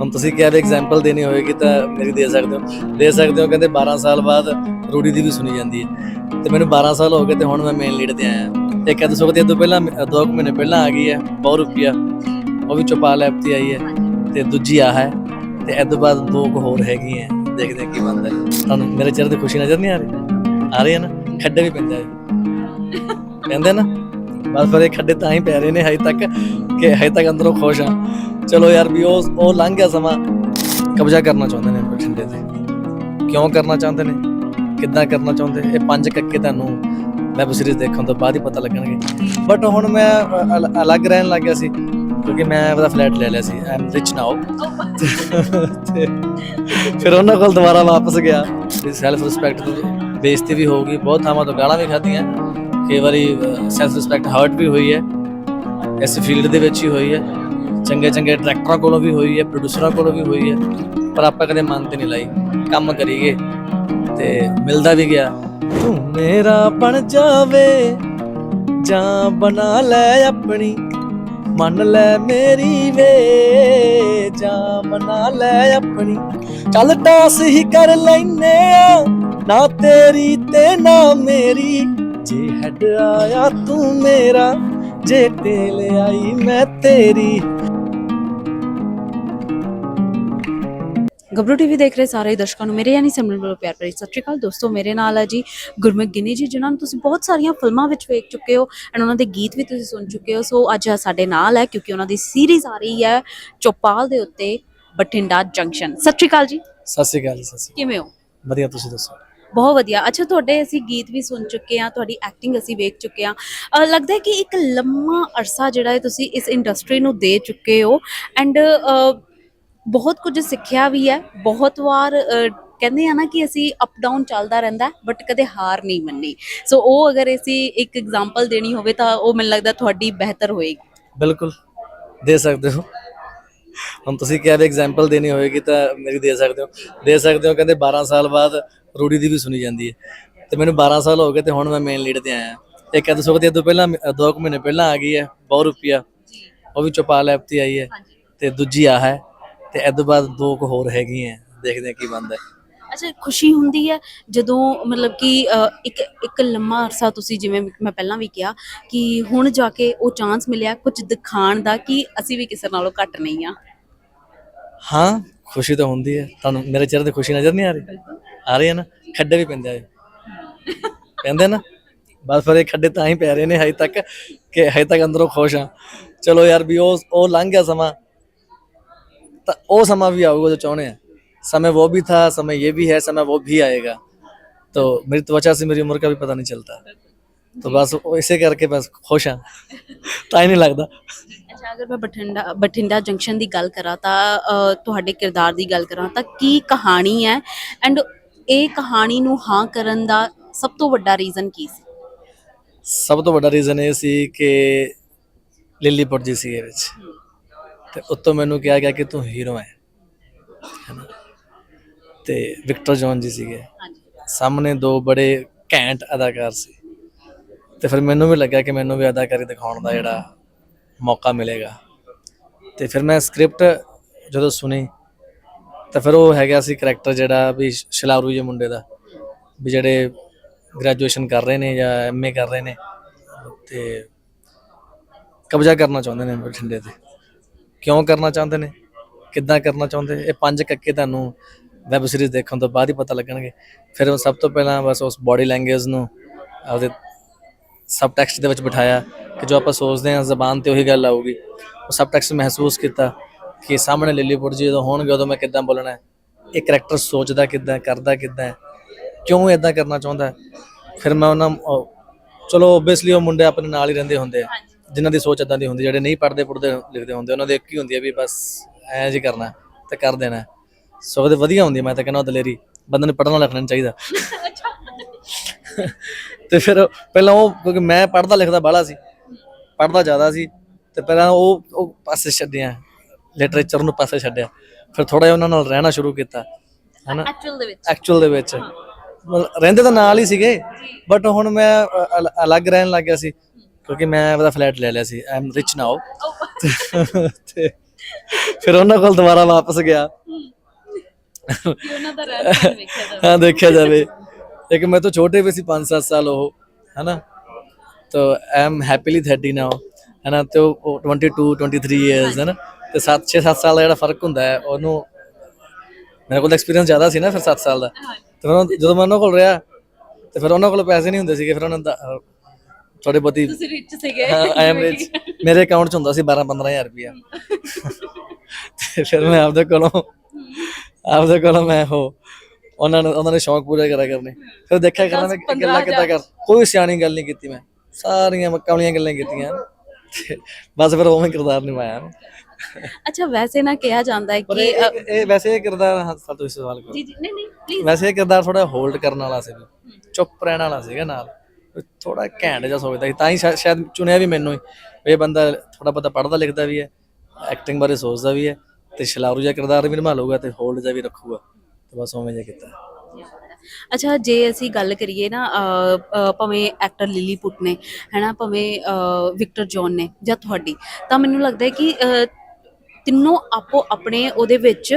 ਹੁਣ ਤੁਸੀਂ ਕਿਹਾ ਵੀ ਐਗਜ਼ਾਮਪਲ ਦੇਣੀ ਹੋਏਗੀ ਤਾਂ ਮੇਰੀ ਦੇ ਸਕਦੇ ਹੋ। ਦੇ ਸਕਦੇ ਹੋ ਕਹਿੰਦੇ 12 ਸਾਲ ਬਾਅਦ ਰੂੜੀ ਦੀ ਵੀ ਸੁਣੀ ਜਾਂਦੀ ਹੈ। ਤੇ ਮੈਨੂੰ 12 ਸਾਲ ਹੋ ਗਏ ਤੇ ਹੁਣ ਮੈਂ ਮੇਨ ਲੀਡ ਤੇ ਆਇਆ। ਇੱਕ ਐਦ ਸੁਖਦੇ ਤੋਂ ਪਹਿਲਾਂ ਅ, ਦੋ ਕੁ ਮਹੀਨੇ ਪਹਿਲਾਂ ਆ ਗਈ ਹੈ ਬਹੁਤ ਰੁਪਿਆ ਉਹ ਵੀ ਚੋਪਾਲ ਐਪ ਤੇ ਆਈ ਹੈ। ਤੇ ਦੂਜੀ ਆ ਹੈ। ਤੇ ਇਹ ਤੋਂ ਬਾਅਦ ਦੋ ਕੁ ਹੋਰ ਹੈਗੀਆਂ ਦੇਖਦੇ ਕੀ ਬਣਦਾ ਤੁਹਾਨੂੰ ਮੇਰੇ ਚਿਹਰੇ ਤੇ ਖੁਸ਼ੀ ਨਜ਼ਰ ਨਹੀਂ ਆ ਰਹੀ? ਆ ਰਹੀ ਹੈ ਨਾ? ਖੱਡੇ ਵੀ ਪੈਂਦੇ ਆ। ਪੈਂਦੇ ਨਾ? ਬਸ ਫਿਰ ਇਹ ਖੱਡੇ ਤਾਂ ਹੀ ਪੈ ਰਹੇ ਨੇ, ਹਜੇ ਤੱਕ ਕਿ ਹਜੇ ਤੱਕ ਅੰਦਰੋਂ ਖੁਸ਼ ਆ ਚਲੋ ਯਾਰ ਵੀ ਉਹ ਉਹ ਲੰਘ ਗਿਆ ਸਮਾਂ। ਕਬਜ਼ਾ ਕਰਨਾ ਚਾਹੁੰਦੇ ਨੇ ਬਠਿੰਡੇ ਤੇ। ਕਿਉਂ ਕਰਨਾ ਚਾਹੁੰਦੇ ਨੇ? ਕਿੱਦਾਂ ਕਰਨਾ ਚਾਹੁੰਦੇ? ਇਹ ਪੰਜ ਕੱਕੇ ਤੁਹਾਨੂੰ ਵੈਬ ਸੀਰੀਜ਼ ਦੇਖਣ ਤੋਂ ਬਾਅਦ ਹੀ ਪਤਾ ਲੱਗਣਗੇ। ਬਟ ਹੁਣ ਮੈਂ ਅਲੱਗ ਰਹਿਣ ਲੱਗ ਗਿਆ ਸੀ, ਕਿਉਂਕਿ ਮੈਂ ਉਹਦਾ ਫਲੈਟ ਲੈ ਲਿਆ ਸੀ ਆਈ ਐਮ ਰਿਚ ਨਾਓ ਤੇ ਫਿਰ ਉਹਨਾਂ ਕੋਲ ਦੁਬਾਰਾ ਵਾਪਸ ਗਿਆ। ਸੈਲਫ ਰਿਸਪੈਕਟ ਤੋਂ ਬੇਇੱਜ਼ਤੀ ਵੀ ਹੋ ਗਈ, ਬਹੁਤ ਥਾਵਾਂ ਤੋਂ ਗਾਲਾਂ ਵੀ ਖਾਧੀਆਂ। ਕਈ ਵਾਰੀ ਸੈਲਫ ਰਿਸਪੈਕਟ ਹਰਟ ਵੀ ਹੋਈ ਹੈ, ਇਸ ਫੀਲਡ ਦੇ ਵਿੱਚ ਹੀ ਹੋਈ ਹੈ। ਚੰਗੇ ਚੰਗੇ ਡਾਇਰੈਕਟਰਾਂ ਕੋਲੋਂ ਵੀ ਹੋਈ ਹੈ ਪ੍ਰੋਡਿਊਸਰਾਂ ਕੋਲੋਂ ਵੀ ਹੋਈ ਹੈ, ਪਰ ਆਪਾਂ ਕਦੇ ਮਨ ਤੇ ਨਹੀਂ ਲਾਈ। ਕੰਮ ਕਰੀਏ ਤੇ ਮਿਲਦਾ ਵੀ ਗਿਆ। ਤੂੰ ਮੇਰਾ ਬਣ ਜਾਵੇ, ਜਾਂ ਬਣਾ ਲੈ ਆਪਣੀ, ਮੰਨ ਲੈ ਮੇਰੀ ਵੇ, ਜਾਂ ਮਨਾ ਲੈ ਆਪਣੀ। ਚੱਲ ਟਾਸ ਹੀ ਕਰ ਲੈਨੇ ਆ, ਨਾ ਤੇਰੀ ਤੇ ਨਾ ਮੇਰੀ। ਜੇ ਹੈਡ ਆਇਆ ਤੂੰ ਮੇਰਾ ਜੇ ਟੇਲ ਆਈ ਮੈਂ ਤੇਰੀ। ਗੱਭਰੂ ਟੀਵੀ ਦੇਖ ਰਹੇ ਸਾਰੇ ਦਰਸ਼ਕਾਂ ਨੂੰ ਮੇਰੇ ਯਾਨੀ ਸਿਮਰਨ ਵੱਲੋਂ ਪਿਆਰ ਭਰੀ ਸਤਿ ਸ਼੍ਰੀ ਅਕਾਲ। ਦੋਸਤੋ ਮੇਰੇ ਨਾਲ ਹੈ ਜੀ ਗੁਰਮੁਖ ਗਿਨੀ ਜੀ ਜਿਨ੍ਹਾਂ ਨੂੰ ਤੁਸੀਂ ਬਹੁਤ ਸਾਰੀਆਂ ਫਿਲਮਾਂ ਵਿੱਚ ਵੇਖ ਚੁੱਕੇ ਹੋ ਐਂਡ ਉਹਨਾਂ ਦੇ ਗੀਤ ਵੀ ਤੁਸੀਂ ਸੁਣ ਚੁੱਕੇ ਹੋ। ਸੋ ਅੱਜ ਸਾਡੇ ਨਾਲ ਹੈ ਕਿਉਂਕਿ ਉਹਨਾਂ ਦੀ ਸੀਰੀਜ਼ ਆ ਰਹੀ ਹੈ ਚੌਪਾਲ ਦੇ ਉੱਤੇ ਬਠਿੰਡਾ ਜੰਕਸ਼ਨ। ਸਤਿ ਸ਼੍ਰੀ ਅਕਾਲ ਜੀ। ਸਤਿ ਸ਼੍ਰੀ ਅਕਾਲ ਜੀ ਸਤਿ ਸ਼੍ਰੀ ਕਿਵੇਂ ਹੋ? ਅਕਾਲ ਵਧੀਆ ਤੁਸੀਂ ਦੱਸੋ? ਬਹੁਤ ਵਧੀਆ। ਅੱਛਾ, ਤੁਹਾਡੇ ਅਸੀਂ ਗੀਤ ਵੀ ਸੁਣ ਚੁੱਕੇ ਆ ਤੁਹਾਡੀ ਐਕਟਿੰਗ ਅਸੀਂ ਵੇਖ ਚੁੱਕੇ ਆ ਲੱਗਦਾ ਹੈ ਕਿ ਇੱਕ ਲੰਮਾ ਅਰਸਾ ਜਿਹੜਾ ਹੈ ਤੁਸੀਂ ਇਸ ਇੰਡਸਟਰੀ ਨੂੰ ਦੇ ਚੁੱਕੇ ਹੋ ਐਂਡ ਬਹੁਤ ਕੁਝ ਸਿੱਖਿਆ ਵੀ ਹੈ। ਬਹੁਤ ਵਾਰ ਕਹਿੰਦੇ ਆ ਨਾ ਕਿ ਅਸੀਂ ਅਪ ਡਾਊਨ ਚੱਲਦਾ ਰਹਿੰਦਾ ਬਟ ਕਦੇ ਹਾਰ ਨਹੀਂ ਮੰਨੀ। ਸੋ ਉਹ ਅਗਰ ਅਸੀਂ ਇੱਕ ਐਗਜ਼ਾਮਪਲ ਦੇਣੀ ਹੋਵੇ ਤਾਂ ਉਹ ਮੈਨੂੰ ਲੱਗਦਾ ਤੁਹਾਡੀ ਬਿਹਤਰ ਹੋਏਗੀ। ਬਿਲਕੁਲ, ਦੇ ਸਕਦੇ ਹੋ। ਹੁਣ ਤੁਸੀਂ ਕਿਹਾ ਵੀ ਐਗਜ਼ਾਮਪਲ ਦੇਣੀ ਹੋਏਗੀ ਤਾਂ ਮੇਰੀ ਦੇ ਸਕਦੇ ਹੋ। ਦੇ ਸਕਦੇ ਹੋ ਕਹਿੰਦੇ 12 ਸਾਲ ਬਾਅਦ ਰੂੜੀ ਦੀ ਵੀ ਸੁਣੀ ਜਾਂਦੀ ਹੈ। ਤੇ ਮੈਨੂੰ 12 ਸਾਲ ਹੋ ਗਏ ਤੇ ਹੁਣ ਮੈਂ ਮੇਨ ਲੀਡ ਤੇ ਆਇਆ। ਇੱਕ ਐਦ ਸੁਖਦੇ ਤੋਂ ਪਹਿਲਾਂ ਅ, ਦੋ ਕੁ ਮਹੀਨੇ ਪਹਿਲਾਂ ਆ ਗਈ ਹੈ ਬਹੁਤ ਰੁਪਿਆ ਉਹ ਵੀ ਚੋਪਾਲ ਐਪ ਤੇ ਆਈ ਹੈ। ਤੇ ਦੂਜੀ ਆ ਹੈ। ਤੇ ਇਹ ਤੋਂ ਬਾਅਦ ਦੋ ਕੁ ਹੋਰ ਹੈਗੀਆਂ ਦੇਖਦੇ ਹਾਂ ਕੀ ਬਣਦਾ ਹੈ। ਅੱਛਾ ਖੁਸ਼ੀ ਹੁੰਦੀ ਹੈ ਜਦੋਂ ਮਤਲਬ ਕਿ ਇੱਕ ਇੱਕ ਲੰਮਾ ਅਰਸਾ ਤੁਸੀਂ ਜਿਵੇਂ ਮੈਂ ਪਹਿਲਾਂ ਵੀ ਕਿਹਾ ਕਿ ਹੁਣ ਜਾ ਕੇ ਉਹ ਚਾਂਸ ਮਿਲਿਆ ਕੁਝ ਦਿਖਾਣ ਦਾ ਕਿ ਅਸੀਂ ਵੀ ਕਿਸੇ ਨਾਲੋਂ ਘੱਟ ਨਹੀਂ ਆ ਹਾਂ ਖੁਸ਼ੀ ਤਾਂ ਹੁੰਦੀ ਹੈ। ਤੁਹਾਨੂੰ ਮੇਰੇ ਚਿਹਰੇ ਤੇ ਖੁਸ਼ੀ ਨਜ਼ਰ ਨਹੀਂ ਆ ਰਹੀ? ਆ ਰਹੀ ਹੈ ਨਾ ਖੱਡੇ ਵੀ ਪੈਂਦੇ ਆ ਪੈਂਦੇ ਨਾ ਬਸ ਫਿਰ ਇਹ ਖੱਡੇ ਤਾਂ ਹੀ ਪੈ ਰਹੇ ਨੇ ਹਜੇ ਤੱਕ ਕਿ ਹਜੇ ਤੱਕ ਅੰਦਰੋਂ ਖੁਸ਼ ਆ ਚਲੋ ਯਾਰ ਵੀ ਉਹ ਉਹ ਲੰਘ ਗਿਆ ਸਮਾਂ ਤਾਂ ਉਹ ਸਮਾਂ ਵੀ ਆਊਗਾ ਜੋ ਚਾਹੁੰਦੇ ਆ समय वो भी था समय ये भी है समय वो भी आएगा तो मेरी त्वचा से मेरी उम्र का भी पता नहीं चलता तो बस वो इसे करके बस खुश हाँ ਤਾਂ ਹੀ ਨਹੀਂ ਲੱਗਦਾ ਅੱਛਾ ਅਗਰ ਮੈਂ ਬਠਿੰਡਾ ਬਠਿੰਡਾ ਜੰਕਸ਼ਨ ਦੀ ਗੱਲ ਕਰਾਂ ਤਾਂ ਅ, ਤੁਹਾਡੇ ਕਿਰਦਾਰ ਦੀ ਗੱਲ ਕਰਾਂ ਤਾਂ ਕੀ ਕਹਾਣੀ ਹੈ ਐਂਡ ਇਹ ਕਹਾਣੀ ਨੂੰ ਹਾਂ ਕਰਨ ਦਾ ਸਭ ਤੋਂ ਵੱਡਾ ਰੀਜ਼ਨ ਕੀ ਸੀ? ਸਭ ਤੋਂ ਵੱਡਾ ਰੀਜ਼ਨ ਇਹ ਸੀ ਕਿ ਲਿਲੀਪੁਰ ਜੀ ਸੀ ਇਹ ਵਿੱਚ। ਤੇ ਉੱਤੋਂ ਮੈਨੂੰ ਕਿਹਾ ਗਿਆ ਕਿ ਤੂੰ ਹੀਰੋ ਹੈ। ਹੈਨਾ? ਤੇ ਵਿਕਟਰ ਜੌਨ ਜੀ ਸੀਗੇ। ਸਾਹਮਣੇ ਦੋ ਬੜੇ ਘੈਂਟ ਅਦਾਕਾਰ ਸੀ। ਤੇ ਫਿਰ ਮੈਨੂੰ ਵੀ ਲੱਗਾ ਕਿ ਮੈਨੂੰ ਵੀ ਅਦਾਕਾਰੀ ਦਿਖਾਉਣ ਦਾ ਜਿਹੜਾ ਮੌਕਾ ਮਿਲੇਗਾ। ਤੇ ਫਿਰ ਮੈਂ ਸਕ੍ਰਿਪਟ ਜਦੋਂ ਸੁਣੀ ਤਾਂ ਫਿਰ ਉਹ ਹੈਗਾ ਸੀ ਕਰੈਕਟਰ ਜਿਹੜਾ ਵੀ ਸ਼ਲਾਰੂ ਜੇ ਮੁੰਡੇ ਦਾ, ਵੀ ਜਿਹੜੇ ਗ੍ਰੈਜੂਏਸ਼ਨ ਕਰ ਰਹੇ ਨੇ ਜਾਂ ਐਮਏ ਕਰ ਰਹੇ ਨੇ, ਤੇ ਕਬਜ਼ਾ ਕਰਨਾ ਚਾਹੁੰਦੇ ਨੇ ਬਠਿੰਡੇ ਤੇ। ਕਿਉਂ ਕਰਨਾ ਚਾਹੁੰਦੇ ਨੇ? ਕਿੱਦਾਂ ਕਰਨਾ ਚਾਹੁੰਦੇ? ਇਹ ਪੰਜ ਕੱਕੇ ਤੁਹਾਨੂੰ ਵੈਬ ਸੀਰੀਜ਼ ਦੇਖਣ ਤੋਂ ਬਾਅਦ ਹੀ ਪਤਾ ਲੱਗਣਗੇ। ਫਿਰ ਸਭ ਤੋਂ ਪਹਿਲਾਂ ਬਸ ਉਸ ਬਾਡੀ ਲੈਂਗੁਏਜ ਨੂੰ ਆਪਦੇ ਸਬ ਟੈਕਸਟ ਦੇ ਵਿੱਚ ਬਿਠਾਇਆ ਕਿ ਜੋ ਆਪਾਂ ਸੋਚਦੇ ਹਾਂ ਜ਼ਬਾਨ ਤੇ ਉਹੀ ਗੱਲ ਆਊਗੀ। ਉਹ ਸਬ ਟੈਕਸਟ ਮਹਿਸੂਸ ਕੀਤਾ। ਕਿ ਸਾਹਮਣੇ ਲਿਲੀਪੁਰ ਜੀ ਜਦੋਂ ਹੋਣਗੇ ਉਦੋਂ ਮੈਂ ਕਿੱਦਾਂ ਬੋਲਣਾ ਹੈ? ਇਹ ਕਰੈਕਟਰ ਸੋਚਦਾ ਕਿੱਦਾਂ ਕਰਦਾ ਕਿੱਦਾਂ ਕਿਉਂ ਇਦਾਂ ਕਰਨਾ ਚਾਹੁੰਦਾ। ਫਿਰ ਮੈਂ ਉਹਨਾਂ ਉਹ- ਚਲੋ ਓਬਵੀਅਸਲੀ ਉਹ ਮੁੰਡੇ ਆਪਣੇ ਨਾਲ ਹੀ ਰਹਿੰਦੇ ਹੁੰਦੇ ਆ। ਜਿਨ੍ਹਾਂ ਦੀ ਸੋਚ ਇਦਾਂ ਦੀ ਹੁੰਦੀ ਜਿਹੜੇ ਨਹੀਂ ਪੜ੍ਹਦੇ ਪੁੜਦੇ ਲਿਖਦੇ ਹੁੰਦੇ ਉਹਨਾਂ ਦੇ ਇੱਕ ਹੀ ਹੁੰਦੀ ਹੈ ਵੀ ਬਸ ਐਂ ਜੀ ਕਰਨਾ ਤੇ ਕਰ ਦੇਣਾ ਸੋ ਉਹਦੇ ਵਧੀਆ ਹੁੰਦੀ ਮੈਂ ਤਾਂ ਕਹਿੰਦਾ ਦਲੇਰੀ। ਬੰਦੇ ਨੂੰ ਪੜ੍ਹਨਾ ਲਿਖਣਾ ਨਹੀਂ ਚਾਹੀਦਾ। ਤੇ ਫਿਰ ਪਹਿਲਾਂ ਉਹ ਕਿਉਂਕਿ ਮੈਂ ਪੜ੍ਹਦਾ ਲਿਖਦਾ ਬਾਹਲਾ ਸੀ ਪੜ੍ਹਦਾ ਜ਼ਿਆਦਾ ਸੀ ਤੇ ਪਹਿਲਾਂ ਉਹ ਉਹ ਪਾਸੇ ਛੱਡਿਆ। ਲਿਟਰੇਚਰ ਨੂੰ ਪਾਸੇ ਛੱਡਿਆ। ਫਿਰ ਥੋੜਾ ਜਿਹਾ ਉਹਨਾਂ ਨਾਲ ਰਹਿਣਾ ਸ਼ੁਰੂ ਕੀਤਾ ਹਨਾ? ਐਕਚੁਅਲ ਦੇ ਵਿੱਚ। ਐਕਚੁਅਲ ਦੇ ਵਿੱਚ। ਮਤਲਬ ਰਹਿੰਦੇ ਤਾਂ ਨਾਲ ਹੀ ਸੀਗੇ ਬਟ ਹੁਣ ਮੈਂ ਅਲੱਗ ਰਹਿਣ ਲੱਗ ਗਿਆ ਸੀ ਕਿਉਂਕਿ ਮੈਂ ਆਪਦਾ ਫਲੈਟ ਲੈ ਲਿਆ ਸੀ। ਆਈ ਰਿਚ ਨਾਓ ਫਿਰ ਉਹਨਾਂ ਕੋਲ ਦੁਬਾਰਾ ਵਾਪਸ ਗਿਆ। ਹਾਂ ਦੇਖਿਆ ਜਾਵੇ। ਇੱਕ ਮੈਂ ਤੋਂ ਛੋਟੇ ਵੀ ਸੀ 5-7 ਸਾਲ ਉਹ ਹਨਾ? ਤਾਂ ਆਈ ਹੈਪੀਲੀ 30 ਨਾਓ ਹਨਾ? ਤੇ ਉਹ 22 23 ਇਅਰਸ ਹਨਾ? ਤੇ 7 6 7 ਸਾਲ ਦਾ ਜਿਹੜਾ ਫ਼ਰਕ ਹੁੰਦਾ ਹੈ ਉਹਨੂੰ ਮੇਰੇ ਕੋਲ ਐਕਸਪੀਰੀਅੰਸ ਜ਼ਿਆਦਾ ਸੀ ਨਾ ਫਿਰ 7 ਸਾਲ ਦਾ। ਤੇ ਫਿਰ ਉਹ- ਜਦੋਂ ਮੈਂ ਉਹਨਾਂ ਕੋਲ ਰਿਹਾ ਤੇ ਫਿਰ ਉਹਨਾਂ ਕੋਲ ਪੈਸੇ ਨਹੀਂ ਹੁੰਦੇ ਸੀਗੇ ਫਿਰ ਉਹਨਾਂ ਦਾ ਥੋੜੇ ਬਹੁਤੀ ਤੁਸੀਂ ਰਿਚ ਸੀਗੇ। ਆਈ ਐਮ ਰਿਚ ਮੇਰੇ ਅਕਾਊਂਟ 'ਚ ਹੁੰਦਾ ਸੀ 12 15000 ਰੁਪਇਆ। ਤੇ ਫਿਰ ਮੈਂ ਆਪਦੇ ਕੋਲੋਂ ਆਪਦੇ ਕੋਲੋਂ ਮੈਂ ਉਹ ਉਹਨਾਂ ਨੇ ਉਹਨਾਂ ਨੇ ਸ਼ੌਂਕ ਪੂਰੇ ਕਰਿਆ ਕਰਨੇ। ਫਿਰ ਦੇਖਿਆ ਕਰਨਾ ਮੈਂ ਗੱਲਾਂ ਕਿੱਦਾਂ ਕਰ ਕੋਈ ਸਿਆਣੀ ਗੱਲ ਨਹੀਂ ਕੀਤੀ ਮੈਂ। ਸਾਰੀਆਂ ਮੱਕਾਲੀਆਂ ਗੱਲਾਂ ਕੀਤੀਆਂ। ਬਸ ਫਿਰ ਉਵੇਂ ਕਿਰਦਾਰ ਨਿਭਾਇਆ। ਅੱਛਾ ਵੈਸੇ ਨਾ ਕਿਹਾ ਜਾਂਦਾ ਹੈ ਪਰ ਕਿ ਇਹ ਇਹ- ਇਹ ਵੈਸੇ ਇਹ ਕਿਰਦਾਰ ਹਾਂ ਸਰ ਤੁਸੀਂ ਸਵਾਲ ਕਰੋ। ਜੀ ਜੀ ਨਹੀਂ ਨਹੀਂ ਪਲੀਜ਼ ਵੈਸੇ ਇਹ ਕਿਰਦਾਰ ਥੋੜਾ ਹੋਲਡ ਕਰਨ ਵਾਲਾ ਸੀ ਚੁੱਪ ਰਹਿਣ ਵਾਲਾ ਸੀਗਾ ਨਾਲ। ਥੋੜਾ ਘੈਂਟ ਜਿਹਾ ਸੋਚਦਾ ਸੀ। ਤਾਂ ਹੀ ਸ਼ਾ- ਸ਼ਾਇਦ ਚੁਣਿਆ ਵੀ ਮੈਨੂੰ ਹੀ। ਇਹ ਬੰਦਾ ਥੋੜਾ ਬਹੁਤਾ ਪੜ੍ਹਦਾ ਲਿਖਦਾ ਵੀ ਹੈ ਐਕਟਿੰਗ ਬਾਰੇ ਸੋਚਦਾ ਵੀ ਹੈ ਤੇ ਸ਼ਲਾਰੂ ਜਿਹਾ ਕਿਰਦਾਰ ਵੀ ਨਿਭਾ ਲਊਗਾ ਤੇ ਹੋਲਡ ਜਿਹਾ ਵੀ ਰੱਖੂਗਾ। ਤੇ ਬਸ ਉਵੇਂ ਜਿਹਾ ਕੀਤਾ। ਅੱਛਾ ਜੇ ਅਸੀਂ ਗੱਲ ਕਰੀਏ ਨਾ ਅ, ਅ, ਭਾਵੇਂ ਐਕਟਰ ਲਿਲੀ ਪੁੱਟ ਨੇ ਹੈਨਾ ਭਾਵੇਂ ਅ, ਵਿਕਟਰ ਜੌਨ ਨੇ ਜਾਂ ਤੁਹਾਡੀ ਤਾਂ ਮੈਨੂੰ ਲੱਗਦਾ ਹੈ ਕਿ ਅ, ਤਿੰਨੋਂ ਆਪੋ ਆਪਣੇ ਉਹਦੇ ਵਿੱਚ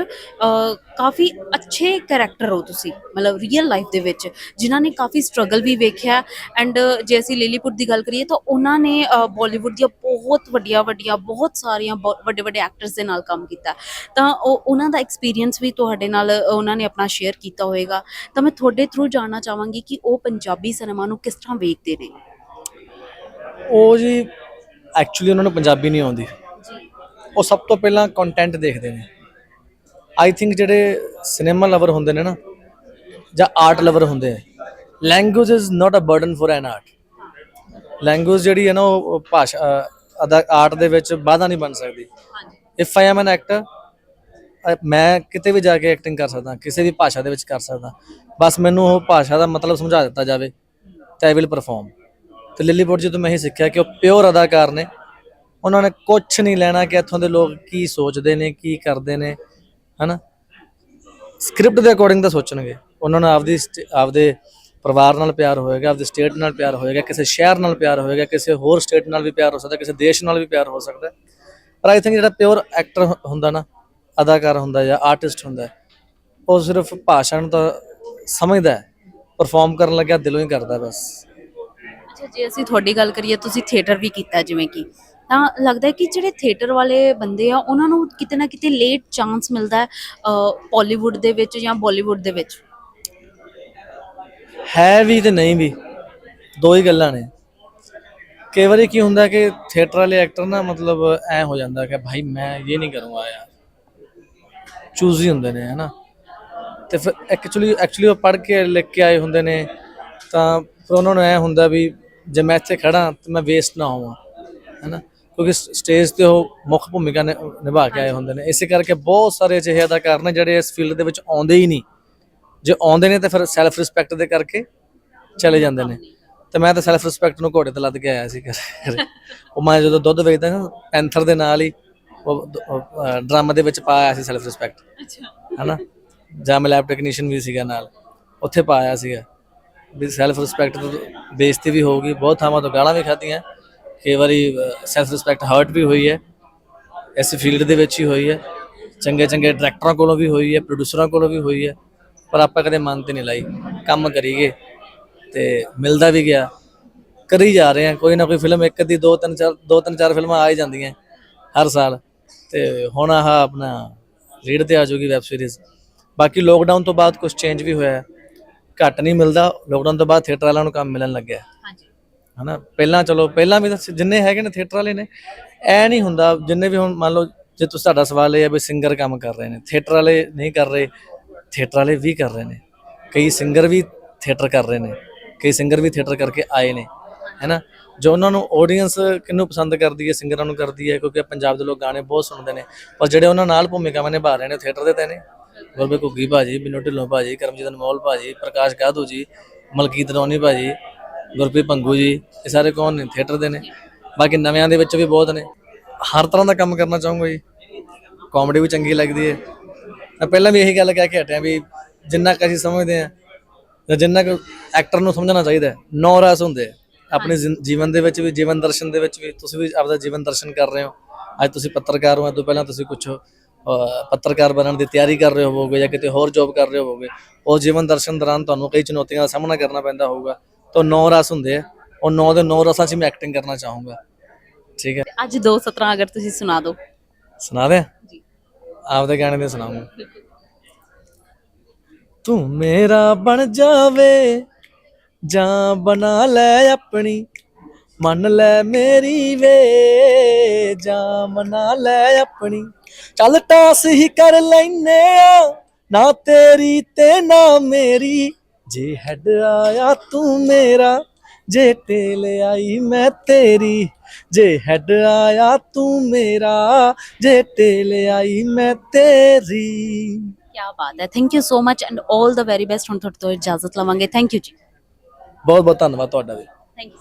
ਕਾਫੀ ਅੱਛੇ ਕੈਰੈਕਟਰ ਹੋ ਤੁਸੀਂ, ਮਤਲਬ ਰੀਅਲ ਲਾਈਫ ਦੇ ਵਿੱਚ, ਜਿਨ੍ਹਾਂ ਨੇ ਕਾਫੀ ਸਟਰਗਲ ਵੀ ਵੇਖਿਆ ਐਂਡ ਜੇ ਅਸੀਂ ਲਿਲੀਪੁੱਟ ਦੀ ਗੱਲ ਕਰੀਏ ਤਾਂ ਉਹਨਾਂ ਨੇ ਬਾਲੀਵੁੱਡ ਦੀਆਂ ਬਹੁਤ ਵੱਡੀਆਂ ਵੱਡੀਆਂ, ਬਹੁਤ ਸਾਰੀਆਂ ਵੱਡੇ ਵੱਡੇ ਐਕਟਰਸ ਦੇ ਨਾਲ ਕੰਮ ਕੀਤਾ। ਤਾਂ ਉਹ, ਉਹਨਾਂ ਦਾ ਐਕਸਪੀਰੀਅੰਸ ਵੀ ਤੁਹਾਡੇ ਨਾਲ ਉਹਨਾਂ ਨੇ ਆਪਣਾ ਸ਼ੇਅਰ ਕੀਤਾ ਹੋਵੇਗਾ ਤਾਂ ਮੈਂ ਤੁਹਾਡੇ ਥਰੂ ਜਾਣਨਾ ਚਾਹਾਂਗੀ ਕਿ ਉਹ ਪੰਜਾਬੀ ਸਿਨੇਮਾ ਨੂੰ ਕਿਸ ਤਰ੍ਹਾਂ ਵੇਖਦੇ ਨੇ। ਉਹ ਜੀ ਐਕਚੁਅਲੀ ਉਹਨਾਂ ਨੂੰ ਪੰਜਾਬੀ ਨਹੀਂ ਆਉਂਦੀ। ਉਹ ਸਭ ਤੋਂ ਪਹਿਲਾਂ ਕੰਟੈਂਟ ਦੇਖਦੇ ਨੇ। ਆਈ ਥਿੰਕ ਜਿਹੜੇ ਸਿਨੇਮਾ ਲਵਰ ਹੁੰਦੇ ਨੇ ਨਾ ਜਾਂ ਆਰਟ ਲਵਰ ਹੁੰਦੇ ਆ language is not a burden for an art language ਜਿਹੜੀ ਹੈ ਨਾ ਉਹ ਭਾਸ਼ਾ ਆਰਟ ਦੇ ਵਿੱਚ ਬਾਧਾ ਨਹੀਂ ਬਣ ਸਕਦੀ। If I am an actor ਮੈਂ ਕਿਤੇ ਵੀ ਜਾ ਕੇ ਐਕਟਿੰਗ ਕਰ ਸਕਦਾ ਕਿਸੇ ਵੀ ਭਾਸ਼ਾ ਦੇ ਵਿੱਚ ਕਰ ਸਕਦਾ। ਬਸ ਮੈਨੂੰ ਉਹ ਭਾਸ਼ਾ ਦਾ ਮਤਲਬ ਸਮਝਾ ਦਿੱਤਾ ਜਾਵੇ ਤੇ ਆਈ ਵਿਲ ਪਰਫਾਰਮ ਤੇ ਲਿਲੀਪੁਰ ਜੀ ਤੋਂ ਮੈਂ ਇਹ ਸਿੱਖਿਆ ਕਿ ਉਹ ਪਿਓਰ ਅਦਾਕਾਰ ਨੇ। ਉਹਨਾਂ ਨੇ ਕੁਝ ਨਹੀਂ ਲੈਣਾ ਕਿ ਇੱਥੋਂ ਦੇ ਲੋਕ ਕੀ ਸੋਚਦੇ ਨੇ, ਕੀ ਕਰਦੇ ਨੇ, ਹਨਾ? ਸਕ੍ਰਿਪਟ ਦੇ ਅਕੋਰਡਿੰਗ ਤਾਂ ਸੋਚਣਗੇ। ਉਹਨਾਂ ਨੂੰ ਆਪਦੀ ਆਪਦੇ ਪਰਿਵਾਰ ਨਾਲ ਪਿਆਰ ਹੋਏਗਾ, ਆਪਦੇ ਸਟੇਟ ਨਾਲ ਪਿਆਰ ਹੋਏਗਾ, ਕਿਸੇ ਸ਼ਹਿਰ ਨਾਲ ਪਿਆਰ ਹੋਏਗਾ, ਕਿਸੇ ਹੋਰ ਸਟੇਟ ਨਾਲ ਵੀ ਪਿਆਰ ਹੋ ਸਕਦਾ, ਕਿਸੇ ਦੇਸ਼ ਨਾਲ ਵੀ ਪਿਆਰ ਹੋ ਸਕਦਾ। ਪਰ ਆਈ ਥਿੰਕ ਜਿਹੜਾ ਪਿਓਰ ਐਕਟਰ ਹੁੰਦਾ ਨਾ, ਅਦਾਕਾਰ ਹੁੰਦਾ ਜਾਂ ਆਰਟਿਸਟ ਹੁੰਦਾ, ਉਹ ਸਿਰਫ ਭਾਸ਼ਾ ਨੂੰ ਤਾਂ ਸਮਝਦਾ ਹੈ ਪਰਫਾਰਮ ਕਰਨ ਲੱਗਿਆ ਦਿਲੋਂ ਹੀ ਕਰਦਾ ਬਸ। ਅੱਛਾ ਜੇ, ਅਸੀਂ ਤੁਹਾਡੀ ਗੱਲ ਕਰੀਏ, ਤੁਸੀਂ ਥੀਏਟਰ ਵੀ ਕੀਤਾ ਜਿਵੇਂ ਕਿ। ਤਾਂ ਲੱਗਦਾ ਹੈ ਕਿ ਜਿਹੜੇ ਥੀਏਟਰ ਵਾਲੇ ਬੰਦੇ ਆ, ਉਹਨਾਂ ਨੂੰ ਕਿਤੇ ਨਾ ਕਿਤੇ ਲੇਟ ਚਾਂਸ ਮਿਲਦਾ ਹੈ ਬਾਲੀਵੁੱਡ ਦੇ ਵਿੱਚ ਜਾਂ ਬਾਲੀਵੁੱਡ ਦੇ ਵਿੱਚ। ਹੈ ਵੀ ਤੇ ਨਹੀਂ ਵੀ, ਦੋ ਹੀ ਗੱਲਾਂ ਨੇ। ਕਈ ਵਾਰੀ ਕੀ ਹੁੰਦਾ ਕਿ ਥੀਏਟਰ ਵਾਲੇ ਐਕਟਰ ਨਾ ਮਤਲਬ ਐ ਹੋ ਜਾਂਦਾ ਕਿ ਭਾਈ ਮੈਂ ਇਹ ਨਹੀਂ ਕਰੂੰਗਾ ਯਾਰ। ਚੂਜ਼ੀ ਹੁੰਦੇ ਨੇ, ਹਨਾ। ਤੇ ਫਿਰ ਐਕਚੁਅਲੀ ਐਕਚੁਅਲੀ ਉਹ ਪੜ੍ਹ ਕੇ, ਲਿਖ ਕੇ ਆਏ ਹੁੰਦੇ ਨੇ, ਤਾਂ ਫਿਰ ਉਹਨਾਂ ਨੂੰ ਐ ਹੁੰਦਾ ਵੀ ਜੇ ਮੈਂ ਇੱਥੇ ਖੜਾ ਤਾਂ ਮੈਂ ਵੇਸਟ ਨਾ ਹੋਵਾਂ, ਹਨਾ। ਕਿਉਂਕਿ ਸਟੇਜ ਤੇ ਉਹ ਮੁੱਖ ਭੂਮਿਕਾ ਨਿਭਾ ਕੇ ਆਏ ਹੁੰਦੇ ਨੇ। ਇਸੇ ਕਰਕੇ ਬਹੁਤ ਸਾਰੇ ਅਜਿਹੇ ਅਦਾਕਾਰ ਨੇ ਜਿਹੜੇ ਇਸ ਫੀਲਡ ਦੇ ਵਿੱਚ ਆਉਂਦੇ ਹੀ ਨਹੀਂ। ਜੇ ਆਉਂਦੇ ਨੇ ਤਾਂ ਫਿਰ ਸੈਲਫ ਰਿਸਪੈਕਟ ਦੇ ਕਰਕੇ ਚਲੇ ਜਾਂਦੇ ਨੇ। ਤੇ ਮੈਂ ਤਾਂ ਸੈਲਫ ਰਿਸਪੈਕਟ ਨੂੰ ਘੋੜੇ ਤੇ ਲੱਦ ਕੇ ਆਇਆ ਸੀ ਘਰੇ। ਉਹ ਮੈਂ ਜਦੋਂ ਦੁੱਧ ਵੇਚਦਾ ਨਾ ਪੈਂਥਰ ਦੇ ਨਾਲ ਹੀ ਉਹ ਡਰਮ ਦੇ ਵਿੱਚ ਪਾਇਆ ਸੀ ਸੈਲਫ ਰਿਸਪੈਕਟ ਅੱਛਾ। ਹਨਾ? ਜਾਂ ਮੈਂ ਲੈਬ ਟੈਕਨੀਸ਼ੀਅਨ ਵੀ ਸੀਗਾ ਨਾਲ। ਉੱਥੇ ਪਾਇਆ ਸੀਗਾ। ਵੀ ਸੈਲਫ ਰਿਸਪੈਕਟ ਤੋਂ ਬੇਇੱਜ਼ਤੀ ਵੀ ਹੋਊਗੀ ਬਹੁਤ ਥਾਵਾਂ ਤੋਂ ਗਾਲਾਂ ਵੀ ਖਾਧੀਆਂ। ਕਈ ਵਾਰੀ ਸੈਲਫ ਰਿਸਪੈਕਟ ਹਰਟ ਵੀ ਹੋਈ ਹੈ। ਇਸ ਫੀਲਡ ਦੇ ਵਿੱਚ ਹੀ ਹੋਈ ਹੈ। ਚੰਗੇ ਚੰਗੇ ਡਾਇਰੈਕਟਰਾਂ ਕੋਲੋਂ ਵੀ ਹੋਈ ਹੈ ਪ੍ਰੋਡਿਊਸਰਾਂ ਕੋਲੋਂ ਵੀ ਹੋਈ ਹੈ। ਪਰ ਆਪਾਂ ਕਦੇ ਮਨ ਤੇ ਨਹੀਂ ਲਾਈ। ਕੰਮ ਕਰੀਏ ਤੇ ਮਿਲਦਾ ਵੀ ਗਿਆ। ਕਰੀ ਜਾ ਰਹੇ ਆ ਕੋਈ ਨਾ ਕੋਈ ਫਿਲਮ ਇੱਕ ਦੀ ਦੋ ਤਿੰਨ ਚਾਰ, ਦੋ ਤਿੰਨ ਚਾਰ ਫਿਲਮਾਂ ਆ ਹੀ ਜਾਂਦੀਆਂ ਹਰ ਸਾਲ। ਤੇ ਹੁਣ ਆਹ ਆਪਣਾ ਰੀਡ ਤੇ ਆ ਜਾਊਗੀ ਵੈਬ ਸੀਰੀਜ਼ ਬਾਕੀ ਲੋਕਡਾਊਨ ਤੋਂ ਬਾਅਦ ਕੁਝ ਚੇਂਜ ਵੀ ਹੋਇਆ। ਘੱਟ ਨਹੀਂ ਮਿਲਦਾ। ਲੋਕਡਾਊਨ ਤੋਂ ਬਾਅਦ ਥੀਏਟਰ ਵਾਲਿਆਂ ਨੂੰ ਕੰਮ ਮਿਲਣ ਲੱਗਿਆ। ਹਨਾ? ਪਹਿਲਾਂ ਚਲੋ, ਪਹਿਲਾਂ ਵੀ ਤਾਂ ਜਿੰਨੇ ਹੈਗੇ ਨੇ ਥੀਏਟਰ ਵਾਲੇ ਨੇ, ਐ ਨਹੀਂ ਹੁੰਦਾ ਜਿੰਨੇ ਵੀ ਹੁਣ ਮੰਨ ਲਓ ਜੇ ਤੁਸੀਂ ਤੁਹਾਡਾ ਸਵਾਲ ਇਹ ਹੈ ਵੀ ਸਿੰਗਰ ਕੰਮ ਕਰ ਰਹੇ ਨੇ ਥੀਏਟਰ ਵਾਲੇ ਨਹੀਂ ਕਰ ਰਹੇ ਥੀਏਟਰ ਵਾਲੇ ਵੀ ਕਰ ਰਹੇ ਨੇ। ਕਈ ਸਿੰਗਰ ਵੀ ਥੀਏਟਰ ਕਰ ਰਹੇ ਨੇ, ਕਈ ਸਿੰਗਰ ਵੀ ਥੀਏਟਰ ਕਰਕੇ ਆਏ ਨੇ, ਹੈਨਾ? ਜੋ ਉਹਨਾਂ ਨੂੰ ਆਡੀਅנס ਕਿਹਨੂੰ ਪਸੰਦ ਕਰਦੀ ਹੈ ਸਿੰਗਰਾਂ ਨੂੰ ਕਰਦੀ ਹੈ, ਕਿਉਂਕਿ ਪੰਜਾਬ ਦੇ ਲੋਕ ਗਾਣੇ ਬਹੁਤ ਸੁਣਦੇ ਨੇ, ਪਰ ਜਿਹੜੇ ਉਹਨਾਂ ਨਾਲ ਭੂਮਿਕਾਵਾਂ ਨਿਭਾ ਰਹੇ ਨੇ ਥੀਏਟਰ ਦੇ ਤੇ ਨੇ। ਗੁਰਬੇ ਘੁੱਗੀ ਭਾਜੀ ਬਿਨੋ ਢਿੱਲੋਂ ਭਾਜੀ, ਕਰਮਜੀਤ ਅਨਮੋਲ ਭਾਜੀ, ਪ੍ਰਕਾਸ਼ ਗਾਧੂ ਜੀ, ਮਲਕੀਤ ਰੌਣੀ ਭਾਜੀ ਗੁਰਪ੍ਰੀਤ ਪੰਗੂ ਜੀ, ਇਹ ਸਾਰੇ ਕੌਣ ਨੇ? ਥੀਏਟਰ ਦੇ ਨੇ। ਬਾਕੀ ਨਵਿਆਂ ਦੇ ਵਿੱਚ ਵੀ ਬਹੁਤ ਨੇ। ਹਰ ਤਰ੍ਹਾਂ ਦਾ ਕੰਮ ਕਰਨਾ ਚਾਹੂੰਗਾ ਜੀ। ਕਾਮੇਡੀ ਵੀ ਚੰਗੀ ਲੱਗਦੀ ਹੈ। ਮੈਂ ਪਹਿਲਾਂ ਵੀ ਇਹੀ ਗੱਲ ਕਹਿ ਕੇ ਹਟਿਆ ਵੀ ਜਿੰਨਾ ਕੁ ਅਸੀਂ ਸਮਝਦੇ ਆ ਜਾਂ ਜਿੰਨਾ ਕੁ ਐਕਟਰ ਨੂੰ ਸਮਝਣਾ ਚਾਹੀਦਾ ਨੌ ਰਸ ਹੁੰਦੇ ਆ। ਆਪਣੇ ਜੀਵਨ ਦੇ ਵਿੱਚ ਵੀ, ਜੀਵਨ ਦਰਸ਼ਨ ਦੇ ਵਿੱਚ ਵੀ, ਤੁਸੀਂ ਵੀ ਆਪਦਾ ਜੀਵਨ ਦਰਸ਼ਨ ਕਰ ਰਹੇ ਹੋ। ਅੱਜ ਤੁਸੀਂ ਪੱਤਰਕਾਰ ਹੋ ਇਹ ਤੋਂ ਪਹਿਲਾਂ ਤੁਸੀਂ ਕੁਝ ਪੱਤਰਕਾਰ ਬਣਨ ਦੀ ਤਿਆਰੀ ਕਰ ਰਹੇ ਹੋਵੋਗੇ ਜਾਂ ਕਿਤੇ ਹੋਰ ਜੌਬ ਕਰ ਰਹੇ ਹੋਵੋਗੇ, ਉਹ ਜੀਵਨ ਦਰਸ਼ਨ ਦੌਰਾਨ ਤੁਹਾਨੂੰ ਕਈ ਚੁਣੌਤੀਆਂ ਦਾ ਸਾਹਮਣਾ ਕਰਨਾ ਪੈਂਦਾ ਹੋਊਗਾ। ਤਾਂ ਨੌ ਰਸ ਹੁੰਦੇ ਆ। ਉਹ ਨੌ ਦੇ ਨੌ ਰਸਾਂ 'ਚ ਮੈਂ ਐਕਟਿੰਗ ਕਰਨਾ ਚਾਹੂੰਗਾ। ਠੀਕ ਹੈ। ਅੱਜ ਦੋ ਸਤਰਾਂ ਅਗਰ ਤੁਸੀਂ ਸੁਣਾ ਦਿਓ ਸੁਣਾ ਦੇ? ਜੀ। ਆਪਦੇ ਗਾਣੇ ਦੇ ਸੁਣਾਉਂਗਾ ਤੂੰ ਮੇਰਾ ਬਣ ਜਾਵੇ ਜਾਂ ਬਣਾ ਲੈ ਆਪਣੀ ਮੰਨ ਲੈ ਮੇਰੀ ਵੇ ਜਾਂ ਮਨਾ ਲੈ ਆਪਣੀ। ਚੱਲ ਟਾਸ ਹੀ ਕਰ ਲੈਨੇ ਆ ਨਾ ਤੇਰੀ ਤੇ ਨਾ ਮੇਰੀ। ਜੇ ਹੈਡ ਆਇਆ ਤੂੰ ਮੇਰਾ ਜੇ ਟੇਲ ਆਈ ਮੈਂ ਤੇਰੀ ਜੇ ਹੈਡ ਆਇਆ ਤੂੰ ਮੇਰਾ ਜੇ ਟੇਲ ਆਈ ਮੈਂ ਤੇਰੀ। ਕੀ ਬਾਤ ਹੈ। Thank you so much and 올 the very best ਹੁਣ ਤੁਹਾਡੇ ਤੋਂ ਇਜਾਜ਼ਤ ਲਵਾਂਗੇ। ਥੈਂਕ ਯੂ ਜੀ। ਬਹੁਤ ਬਹੁਤ ਧੰਨਵਾਦ ਤੁਹਾਡਾ ਵੀ। Thank you